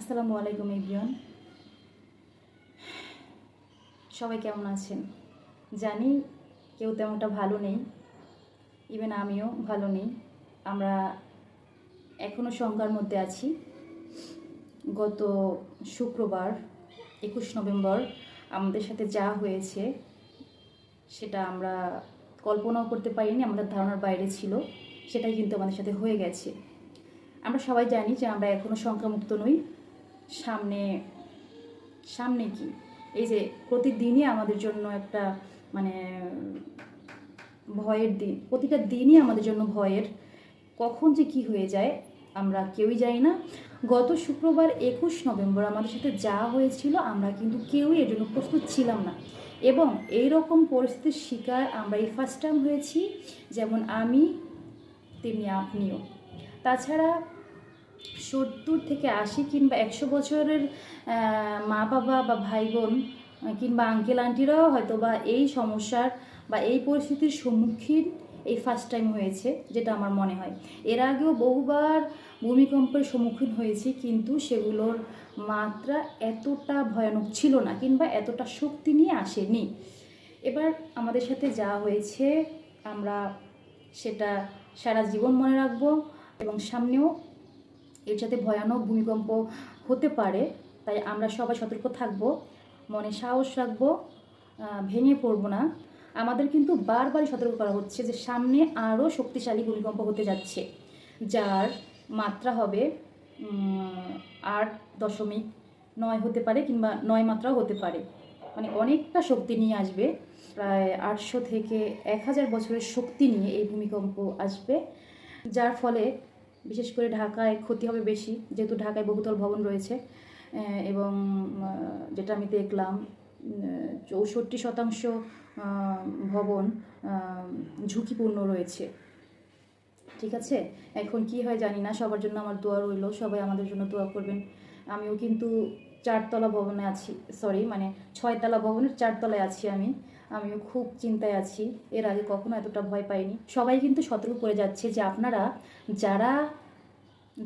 আসসালামু আলাইকুম ইব্রিয়ন সবাই কেমন আছেন? জানি কেউ তেমনটা ভালো নেই ইভেন আমিও ভালো নেই। আমরা এখনও সংখ্যার মধ্যে আছি। গত শুক্রবার, একুশ নভেম্বর, আমাদের সাথে যা হয়েছে, সেটা আমরা কল্পনাও করতে পারিনি, আমাদের ধারণার বাইরে ছিল, সেটাই কিন্তু আমাদের সাথে হয়ে গেছে। আমরা সবাই জানি যে আমরা এখনও সংখ্যামুক্ত নই। সামনে সামনে কি? এই যে প্রতিদিনই আমাদের জন্য একটা মানে ভয়ের দিন, প্রতিটা দিনই আমাদের জন্য ভয়ের, কখন যে কি হয়ে যায় আমরা কেউই জানি না। গত শুক্রবার একুশ নভেম্বর আমাদের সাথে যা হয়েছিল আমরা কিন্তু কেউই এর জন্য প্রস্তুত ছিলাম না। এবং এই রকম পরিস্থিতির শিকার আমরা এই ফার্স্ট টাইম হয়েছি, যেমন আমি, তেমনি আপনিও। তাছাড়া সত্তর থেকে আশি কিংবা একশো বছরের মা বাবা বা ভাই বোন, কিংবা আঙ্কেল আন্টিরাও হয়তো বা এই সমস্যার বা এই পরিস্থিতির সম্মুখীন এই ফার্স্ট টাইম হয়েছে, যেটা আমার মনে হয়। এর আগেও বহুবার ভূমিকম্পের সম্মুখীন হয়েছি, কিন্তু সেগুলোর মাত্রা এতটা ভয়ানক ছিল না, কিংবা এতটা শক্তি নিয়ে আসেনি। এবার আমাদের সাথে যা হয়েছে, আমরা সেটা সারা জীবন মনে রাখব এবং সামনেও এর সাথে ভয়ানক ভূমিকম্প হতে পারে, তাই আমরা সবাই সতর্ক থাকব, মনে সাহস রাখব ভেঙে পড়ব না। আমাদের কিন্তু বারবার সতর্ক করা হচ্ছে যে সামনে আরও শক্তিশালী ভূমিকম্প হতে যাচ্ছে, যার মাত্রা হবে আট দশমিক নয় হতে পারে কিংবা নয় মাত্রাও হতে পারে। মানে অনেকটা শক্তি নিয়ে আসবে, প্রায় আটশো থেকে এক হাজার বছরের শক্তি নিয়ে এই ভূমিকম্প আসবে, যার ফলে বিশেষ করে ঢাকায় ক্ষতি হবে বেশি, যেহেতু ঢাকায় বহুতল ভবন রয়েছে এবং যেটা আমি দেখলাম চৌষট্টি শতাংশ ভবন ঝুঁকিপূর্ণ রয়েছে। ঠিক আছে? এখন কি হয় জানি না, সবার জন্য আমার দোয়া রইল, সবাই আমাদের জন্য দোয়া করবেন। আমিও কিন্তু চারতলা ভবনে আছি সরি মানে ছয়তলা ভবনের চারতলায় আছি আমি। আমিও খুব চিন্তায় আছি। এর আগে কখনো এতটা ভয় পাইনি। সবাই কিন্তু সতর্ক করে যাচ্ছে যে আপনারা যারা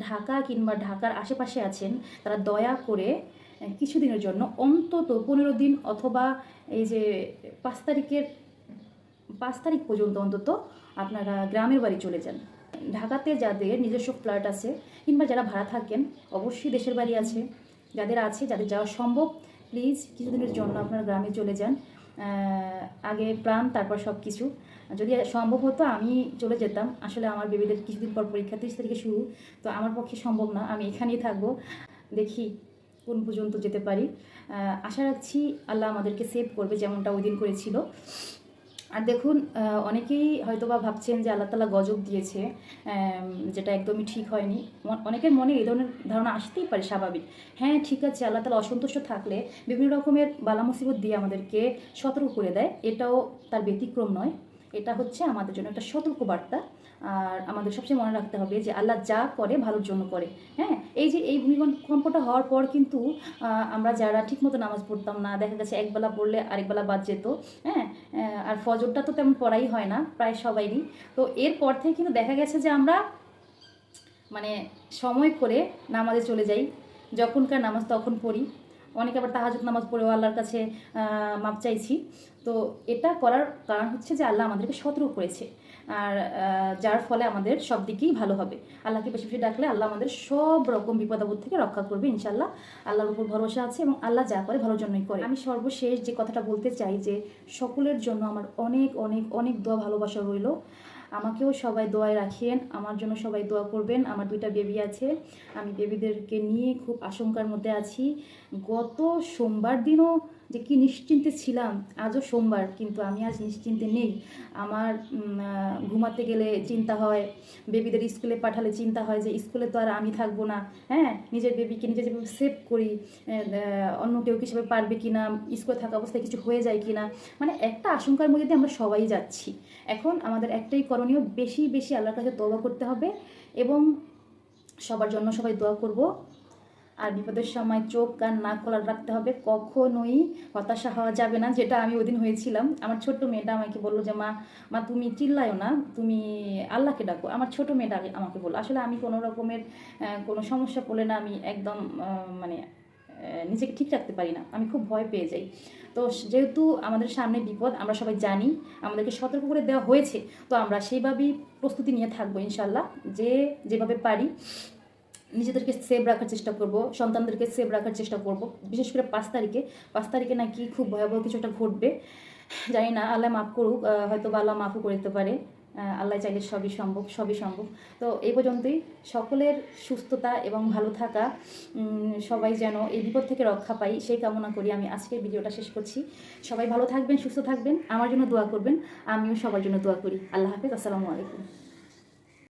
ঢাকা কিংবা ঢাকার আশেপাশে আছেন, তারা দয়া করে কিছুদিনের জন্য অন্তত পনেরো দিন অথবা এই যে পাঁচ তারিখের, পাঁচ তারিখ পর্যন্ত অন্তত আপনারা গ্রামের বাড়ি চলে যান। ঢাকাতে যাদের নিজস্ব ফ্ল্যাট আছে কিংবা যারা ভাড়া থাকেন, অবশ্যই দেশের বাড়ি আছে। যাদের আছে, যাদের যাওয়া সম্ভব, প্লিজ কিছুদিনের জন্য আপনারা গ্রামে চলে যান। আগে প্রাণ, তারপর সব কিছু যদি সম্ভব হতো আমি চলে যেতাম। আসলে আমার বেবিদের কিছুদিন পর পরীক্ষা, তিরিশ তারিখে শুরু। তো আমার পক্ষে সম্ভব না। আমি এখানেই থাকব। দেখি কোন পর্যন্ত যেতে পারি। আশা রাখছি আল্লাহ আমাদেরকে সেভ করবে যেমনটা ওই দিন করেছিল। আর দেখুন অনেকেই হয়তো বা ভাবছেন যে আল্লাহ তালা গজব দিয়েছে যেটা একদমই ঠিক হয়নি। অনেকের মনে এই ধরনের ধারণা আসতেই পারে, স্বাভাবিক। হ্যাঁ ঠিক আছে, আল্লাহ তালা অসন্তুষ্ট থাকলে বিভিন্ন রকমের বালা মুসিবত দিয়ে আমাদেরকে সতর্ক করে দেয়। এটাও তার ব্যতিক্রম নয়। এটা হচ্ছে আমাদের জন্য একটা সতর্ক বার্তা আর আমাদের সবচেয়ে মনে রাখতে হবে যে আল্লাহ যা করে, ভালোর জন্য করে। হ্যাঁ এই যে এই ভূমিকম্পটা হওয়ার পর কিন্তু আমরা যারা ঠিকমতো নামাজ পড়তাম না, দেখা গেছে একবেলা পড়লে আরেকবেলা বাদ যেত। হ্যাঁ আর ফজরটা তো তেমন পড়াই হয় না, প্রায় সবাইরই। তো এরপর থেকে কিন্তু দেখা গেছে যে আমরা মানে সময় করে নামাজে চলে যাই। যখনকার নামাজ তখন পড়ি। অনেকে আবার তাহাজুদ নামাজ পড়েও আল্লাহর কাছে মাপ চাইছি। তো এটা করার কারণ হচ্ছে যে আল্লাহ আমাদেরকে সতর্ক করেছে। আর যার ফলে আমাদের সব দিকেই ভালো হবে। আল্লাহকে বেশি বেশি ডাকলে আল্লাহ আমাদের সব রকম বিপদ আপদ থেকে রক্ষা করবে ইনশাল্লাহ আল্লাহর উপর ভরসা আছে এবং আল্লাহ যা করে ভালোর জন্যই করে। আমি সর্বশেষ যে কথাটা বলতে চাই যে, সকলের জন্য আমার অনেক অনেক অনেক দোয়া ভালোবাসা রইল। আমাকেও সবাই দোয়ায় রাখেন, আমার জন্য সবাই দোয়া করবেন। আমার দুইটা বেবি আছে, আমি বেবিদেরকে নিয়ে খুব আশঙ্কার মধ্যে আছি। গত সোমবার দিনও যে কি নিশ্চিন্তে ছিলাম, আজও সোমবার, কিন্তু আমি আজ নিশ্চিন্তে নেই। আমার ঘুমাতে গেলে চিন্তা হয় বেবিদের স্কুলে পাঠালে চিন্তা হয় যে স্কুলে তো আর আমি থাকব না। হ্যাঁ নিজের বেবিকে নিজে যেভাবে সেভ করি অন্য কেউ কি সেভাবে পারবে কি না স্কুলে থাকা অবস্থায় কিছু হয়ে যায় কি না মানে একটা আশঙ্কার মধ্যে দিয়ে আমরা সবাই যাচ্ছি। এখন আমাদের একটাই করণীয়, বেশি বেশি আল্লাহর কাছে দোয়া করতে হবে এবং সবার জন্য সবাই দোয়া করব। আর বিপদের সময় চোখ কান না খোলা রাখতে হবে, কখনোই হতাশা হওয়া যাবে না, যেটা আমি ওদিন হয়েছিলাম। আমার ছোট্ট মেয়েটা আমাকে বলল যে, মা মা, তুমি চিল্লায়ও না, তুমি আল্লাহকে ডাকো। আমার ছোট মেয়েটা আমাকে বলল। আসলে আমি কোনো রকমের কোনো সমস্যা পড়লে না আমি একদম মানে নিজেকে ঠিক রাখতে পারি না। আমি খুব ভয় পেয়ে যাই। তো যেহেতু আমাদের সামনে বিপদ, আমরা সবাই জানি, আমাদেরকে সতর্ক করে দেওয়া হয়েছে, তো আমরা সেইভাবেই প্রস্তুতি নিয়ে থাকব ইনশাল্লাহ যে যেভাবে পারি নিজেদেরকে সেভ রাখার চেষ্টা করব, সন্তানদেরকে সেভ রাখার চেষ্টা করব। বিশেষ করে পাঁচ তারিখে পাঁচ তারিখে নাকি খুব ভয়াবহ কিছু একটা ঘটবে। জানি না, আল্লাহ মাফ করুক হয়তো বা আল্লাহ মাফও করে দিতে পারে আল্লাহ চাইলে সবই সম্ভব সবই সম্ভব। তো এই পর্যন্তই, সকলের সুস্থতা এবং ভালো থাকা সবাই যেন এই বিপদ থেকে রক্ষা পাই সেই কামনা করি আমি আজকের ভিডিওটা শেষ করছি। সবাই ভালো থাকবেন, সুস্থ থাকবেন, আমার জন্য দোয়া করবেন, আমিও সবার জন্য দোয়া করি। আল্লাহ হাফেজ, আসসালামু আলাইকুম।